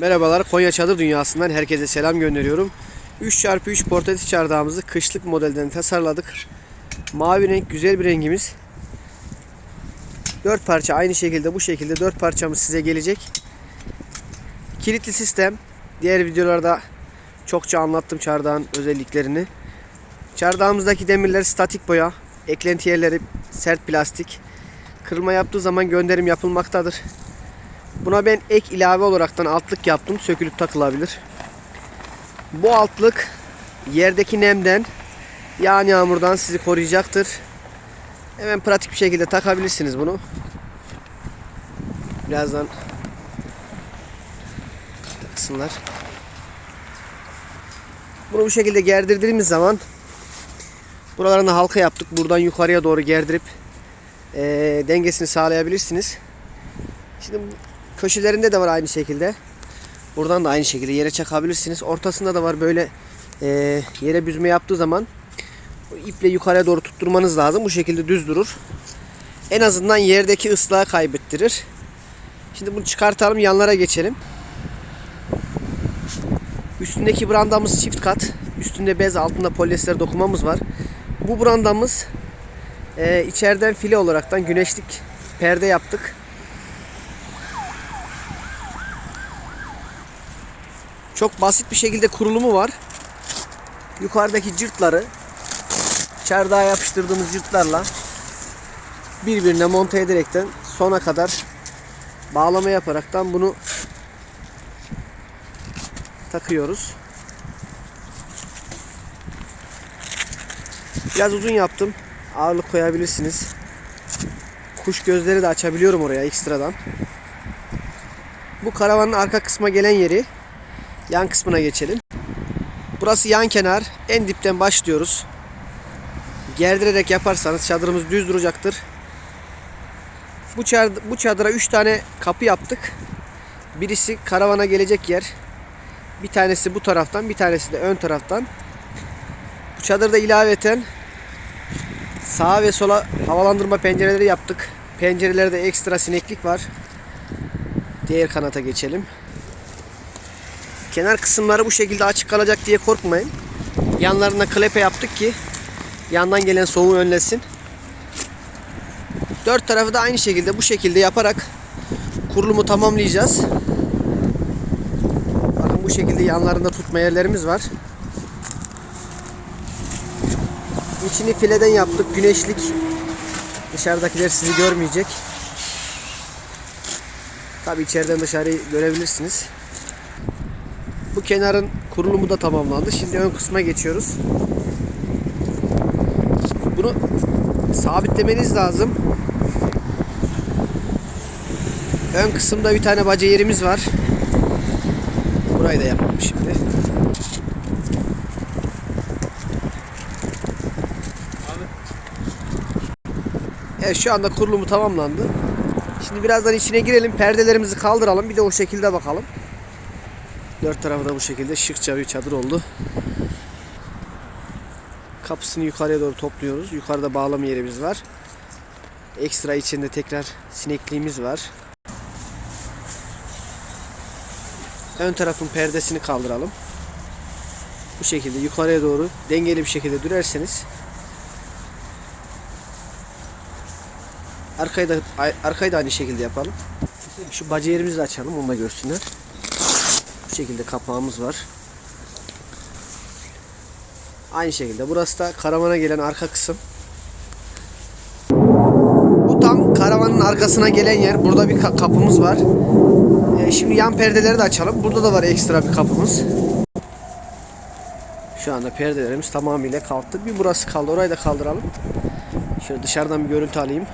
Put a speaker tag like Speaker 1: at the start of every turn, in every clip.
Speaker 1: Merhabalar Konya Çadır Dünyası'ndan herkese selam gönderiyorum. 3x3 portatif çardağımızı kışlık modelden tasarladık. Mavi renk güzel bir rengimiz. 4 parça aynı şekilde bu şekilde 4 parçamız size gelecek. Kilitli sistem. Diğer videolarda çokça anlattım çardağın özelliklerini. Çardağımızdaki demirler statik boya. Eklenti yerleri sert plastik. Kırılma yaptığı zaman gönderim yapılmaktadır. Buna ben ek ilave olaraktan altlık yaptım. Sökülüp takılabilir. Bu altlık yerdeki nemden, yağan yağmurdan sizi koruyacaktır. Hemen pratik bir şekilde takabilirsiniz bunu. Birazdan taksınlar. Bunu bu şekilde gerdirdiğimiz zaman buralarına halka yaptık. Buradan yukarıya doğru gerdirip eee, dengesini sağlayabilirsiniz. Şimdi köşelerinde de var aynı şekilde. Buradan da aynı şekilde yere çakabilirsiniz. Ortasında da var böyle eee, yere büzme yaptığı zaman iple yukarıya doğru tutturmanız lazım. Bu şekilde düz durur. En azından yerdeki ıslahı kaybettirir. Şimdi bunu çıkartalım yanlara geçelim. Üstündeki brandamız çift kat. Üstünde bez altında polyester dokumamız var. Bu brandamız eee içeriden file olaraktan güneşlik perde yaptık. Çok basit bir şekilde kurulumu var. Yukarıdaki cırtları çardağa yapıştırdığımız cırtlarla birbirine monte ederekten sona kadar bağlama yaparaktan bunu takıyoruz. Biraz uzun yaptım. Ağırlık koyabilirsiniz. Kuş gözleri de açabiliyorum oraya ekstradan. Bu karavanın arka kısma gelen yeri yan kısmına geçelim. Burası yan kenar. En dipten başlıyoruz. Gerdirerek yaparsanız çadırımız düz duracaktır. Bu, çadır, bu çadıra 3 tane kapı yaptık. Birisi karavana gelecek yer. Bir tanesi bu taraftan, bir tanesi de ön taraftan. Bu çadırda ilaveten sağa ve sola havalandırma pencereleri yaptık. Pencerelerde ekstra sineklik var. Diğer kanata geçelim. Kenar kısımları bu şekilde açık kalacak diye korkmayın. Yanlarına klepe yaptık ki yandan gelen soğuğu önlesin. Dört tarafı da aynı şekilde bu şekilde yaparak kurulumu tamamlayacağız. Bakın bu şekilde yanlarında tutma yerlerimiz var. İçini fileden yaptık. Güneşlik. Dışarıdakiler sizi görmeyecek. Tabi içeriden dışarıyı görebilirsiniz. Bu kenarın kurulumu da tamamlandı. Şimdi ön kısma geçiyoruz. Bunu sabitlemeniz lazım. Ön kısımda bir tane baca yerimiz var. Burayı da yapalım şimdi. Evet şu anda kurulumu tamamlandı. Şimdi birazdan içine girelim. Perdelerimizi kaldıralım. Bir de o şekilde bakalım. Dört tarafı da bu şekilde şıkça bir çadır oldu. Kapısını yukarıya doğru topluyoruz. Yukarıda bağlama yerimiz var. Ekstra içinde tekrar sinekliğimiz var. Ön tarafın perdesini kaldıralım. Bu şekilde yukarıya doğru dengeli bir şekilde dürerseniz arkayı da arkayı da aynı şekilde yapalım. Şu baca yerimizi açalım onu da görsünler. Şekilde kapağımız var. Aynı şekilde burası da karavana gelen arka kısım. Bu tam karavanın arkasına gelen yer. Burada bir ka- kapımız var. Ee, şimdi yan perdeleri de açalım. Burada da var ekstra bir kapımız. Şu anda perdelerimiz tamamıyla kalktı. Bir burası kaldı. Orayı da kaldıralım. Şöyle dışarıdan bir görüntü alayım.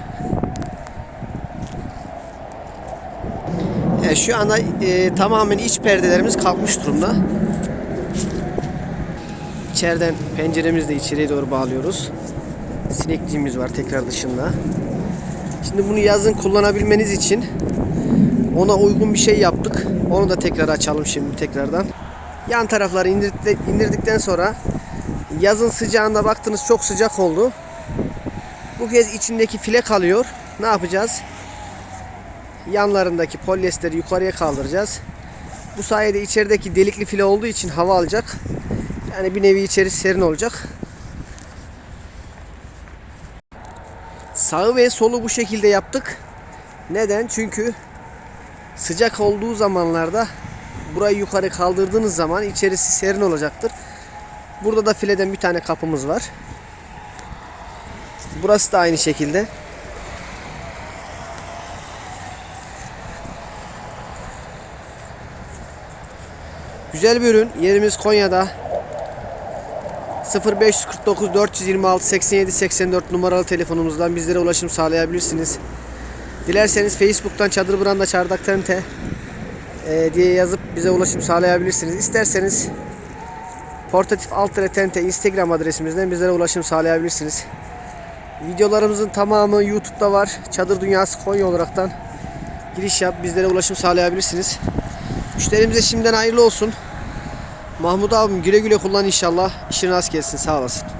Speaker 1: Evet, şu anda e, tamamen iç perdelerimiz kalkmış durumda. İçeriden penceremizi de içeriye doğru bağlıyoruz. Sinekliğimiz var tekrar dışında. Şimdi bunu yazın kullanabilmeniz için ona uygun bir şey yaptık. Onu da tekrar açalım şimdi tekrardan. Yan tarafları indirdik- indirdikten sonra yazın sıcağında baktınız çok sıcak oldu. Bu kez içindeki file kalıyor. Ne yapacağız? Yanlarındaki polyesteri yukarıya kaldıracağız. Bu sayede içerideki delikli file olduğu için hava alacak. Yani bir nevi içerisi serin olacak. Sağı ve solu bu şekilde yaptık. Neden? Çünkü sıcak olduğu zamanlarda burayı yukarı kaldırdığınız zaman içerisi serin olacaktır. Burada da fileden bir tane kapımız var. Burası da aynı şekilde. Güzel bir ürün. Yerimiz Konya'da. 0549 426 87 84 numaralı telefonumuzdan bizlere ulaşım sağlayabilirsiniz. Dilerseniz Facebook'tan Çadır Branda Çardak Tente e, diye yazıp bize ulaşım sağlayabilirsiniz. İsterseniz Portatif Altre Tente Instagram adresimizden bizlere ulaşım sağlayabilirsiniz. Videolarımızın tamamı YouTube'da var. Çadır Dünyası Konya olaraktan giriş yap bizlere ulaşım sağlayabilirsiniz. Müşterimize şimdiden hayırlı olsun. Mahmut abim güle güle kullan inşallah. İşin rast gelsin. Sağ olasın.